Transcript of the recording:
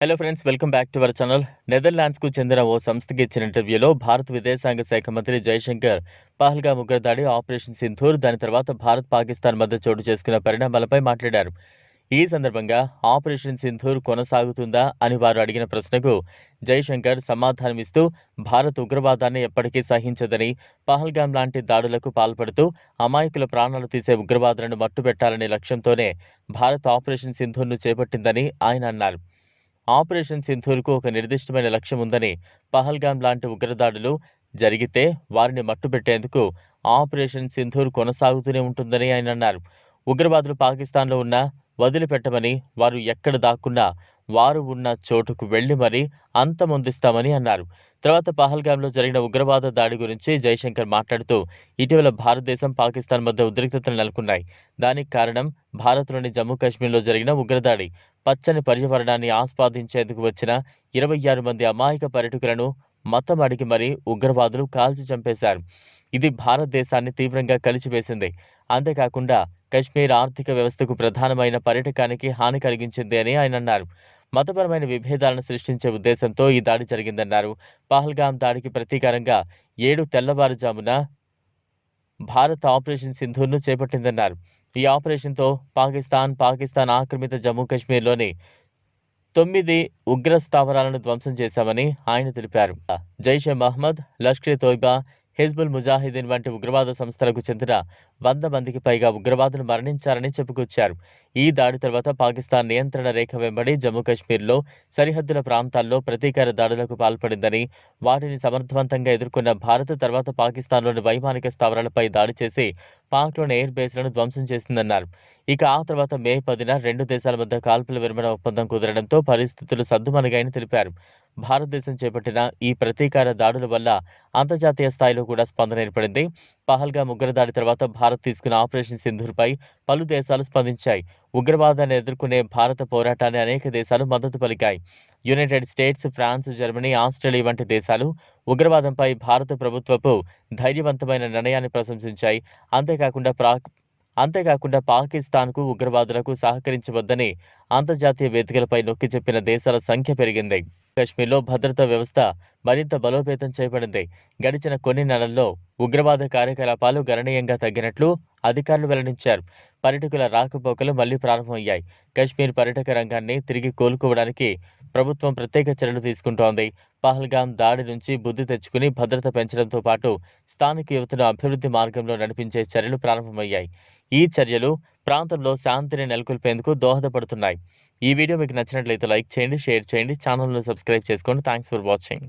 Hello friends welcome back to our channel నెదర్లాండ్స్కు చెందిన ఓ సంస్థకి ఇచ్చిన ఇంటర్వ్యూలో భారత విదేశాంగ శాఖ మంత్రి జైశంకర్ పహల్గా ఉగ్రదాడి ఆపరేషన్ సింధూర్ దాని తర్వాత భారత్ పాకిస్తాన్ మధ్య చోటు చేసుకున్న పరిణామాలపై మాట్లాడారు. ఈ సందర్భంగా ఆపరేషన్ సింధూర్ కొనసాగుతుందా అని వారు అడిగిన ప్రశ్నకు జైశంకర్ సమాధానమిస్తూ భారత్ ఉగ్రవాదాన్ని ఎప్పటికీ సహించదని పహల్గాం లాంటి దాడులకు పాల్పడుతూ అమాయకుల ప్రాణాలు తీసే ఉగ్రవాదులను మట్టుపెట్టాలనే లక్ష్యంతోనే భారత్ ఆపరేషన్ సింధూర్ను చేపట్టిందని ఆయన అన్నారు. ఆపరేషన్ సింధూర్కు ఒక నిర్దిష్టమైన లక్ష్యం ఉందని పహల్గాం లాంటి ఉగ్రదాడులు జరిగితే వారిని మట్టుపెట్టేందుకు ఆపరేషన్ సింధూర్ కొనసాగుతూనే ఉంటుందని ఆయన అన్నారు. ఉగ్రవాదులు పాకిస్తాన్లో ఉన్న వదిలిపెట్టమని వారు ఎక్కడ దాక్కున్నా వారు ఉన్న చోటుకు వెళ్ళి మరీ అంతమొందిస్తామని అన్నారు. తర్వాత పహల్గామ్లో జరిగిన ఉగ్రవాద దాడి గురించి జైశంకర్ మాట్లాడుతూ ఇటీవల భారతదేశం పాకిస్తాన్ మధ్య ఉద్రిక్తతలు నెలకొన్నాయి. దానికి కారణం భారత్లోని జమ్మూ కాశ్మీర్లో జరిగిన ఉగ్రదాడి. పచ్చని పర్యావరణాన్ని ఆస్వాదించేందుకు వచ్చిన ఇరవై ఆరు మంది అమాయక పర్యటకులను మతం అడిగి మరీ ఉగ్రవాదులు కాల్చి చంపేశారు. ఇది భారతదేశాన్ని తీవ్రంగా కలిచివేసింది అంతేకాకుండా కశ్మీర్ ఆర్థిక వ్యవస్థకు ప్రధానమైన పర్యటకానికి హాని కలిగించింది అని ఆయన అన్నారు. మతపరమైన విభేదాలను సృష్టించే ఉద్దేశంతో ఈ దాడి జరిగిందన్నారు. పహల్గాం దాడికి ప్రతీకారంగా ఏడు తెల్లవారుజామున భారత్ ఆపరేషన్ సింధూర్ను చేపట్టిందన్నారు. ఈ ఆపరేషన్తో పాకిస్తాన్ పాకిస్తాన్ ఆక్రమిత జమ్మూ కాశ్మీర్లోని తొమ్మిది ఉగ్ర స్థావరాలను ధ్వంసం చేశామని ఆయన తెలిపారు. జైషే మహ్మద్ లష్కర్ తోయిబా హిజ్బుల్ ముజాహిదీన్ వంటి ఉగ్రవాద సంస్థలకు చెందిన వంద మందికి పైగా ఉగ్రవాదులు మరణించారని చెప్పుకొచ్చారు. ఈ దాడి తర్వాత పాకిస్తాన్ నియంత్రణ రేఖ వెంబడి జమ్మూ కాశ్మీర్లో సరిహద్దుల ప్రాంతాల్లో ప్రతీకార దాడులకు పాల్పడిందని వాటిని సమర్థవంతంగా ఎదుర్కొన్న భారత్ తర్వాత పాకిస్తాన్లోని వైమానిక స్థావరాలపై దాడి చేసి పాక్లోని ఎయిర్ బేస్లను ధ్వంసం చేసిందన్నారు. ఇక ఆ తర్వాత మే పదిన రెండు దేశాల మధ్య కాల్పుల విరమణ ఒప్పందం కుదరడంతో పరిస్థితులు సద్దుమణిగాయని తెలిపారు. భారతదేశం చేపట్టిన ఈ ప్రతీకార దాడుల వల్ల అంతర్జాతీయ స్థాయిలో కూడా స్పందన ఏర్పడింది. పహల్గా ఉగ్రదాడి తర్వాత భారత్ తీసుకున్న ఆపరేషన్ సింధూర్పై పలు దేశాలు స్పందించాయి. ఉగ్రవాదాన్ని ఎదుర్కొనే భారత పోరాటాన్ని అనేక దేశాలు మద్దతు పలికాయి. United States France Germany Australia వంటి దేశాలు ఉగ్రవాదంపై భారత ప్రభుత్వపు ధైర్యవంతమైన నిర్ణయాన్ని ప్రశంసించాయి. అంతేకాకుండా ప్రా అంతేకాకుండా పాకిస్తాన్కు ఉగ్రవాదులకు సహకరించవద్దని అంతర్జాతీయ వేదికలపై నొక్కి చెప్పిన దేశాల సంఖ్య పెరిగింది. కాశ్మీర్లో భద్రతా వ్యవస్థ మరింత బలోపేతం చేయబడింది. గడిచిన కొన్ని నెలల్లో ఉగ్రవాద కార్యకలాపాలు గణనీయంగా తగ్గినట్లు అధికారులు వెల్లడించారు. పర్యటకుల రాకపోకలు మళ్ళీ ప్రారంభమయ్యాయి. కశ్మీర్ పర్యటక రంగాన్ని తిరిగి కోలుకోవడానికి ప్రభుత్వం ప్రత్యేక చర్యలు తీసుకుంటోంది. పహల్గాం దాడి నుంచి బుద్ధి తెచ్చుకుని భద్రత పెంచడంతో పాటు స్థానిక యువతను అభివృద్ధి మార్గంలో నడిపించే చర్యలు ప్రారంభమయ్యాయి. ఈ చర్యలు ప్రాంతంలో శాంతిని నెలకొల్పేందుకు దోహదపడుతున్నాయి. ఈ వీడియో మీకు నచ్చినట్లయితే లైక్ చేయండి షేర్ చేయండి ఛానల్ను సబ్స్క్రైబ్ చేసుకోండి. Thanks for watching.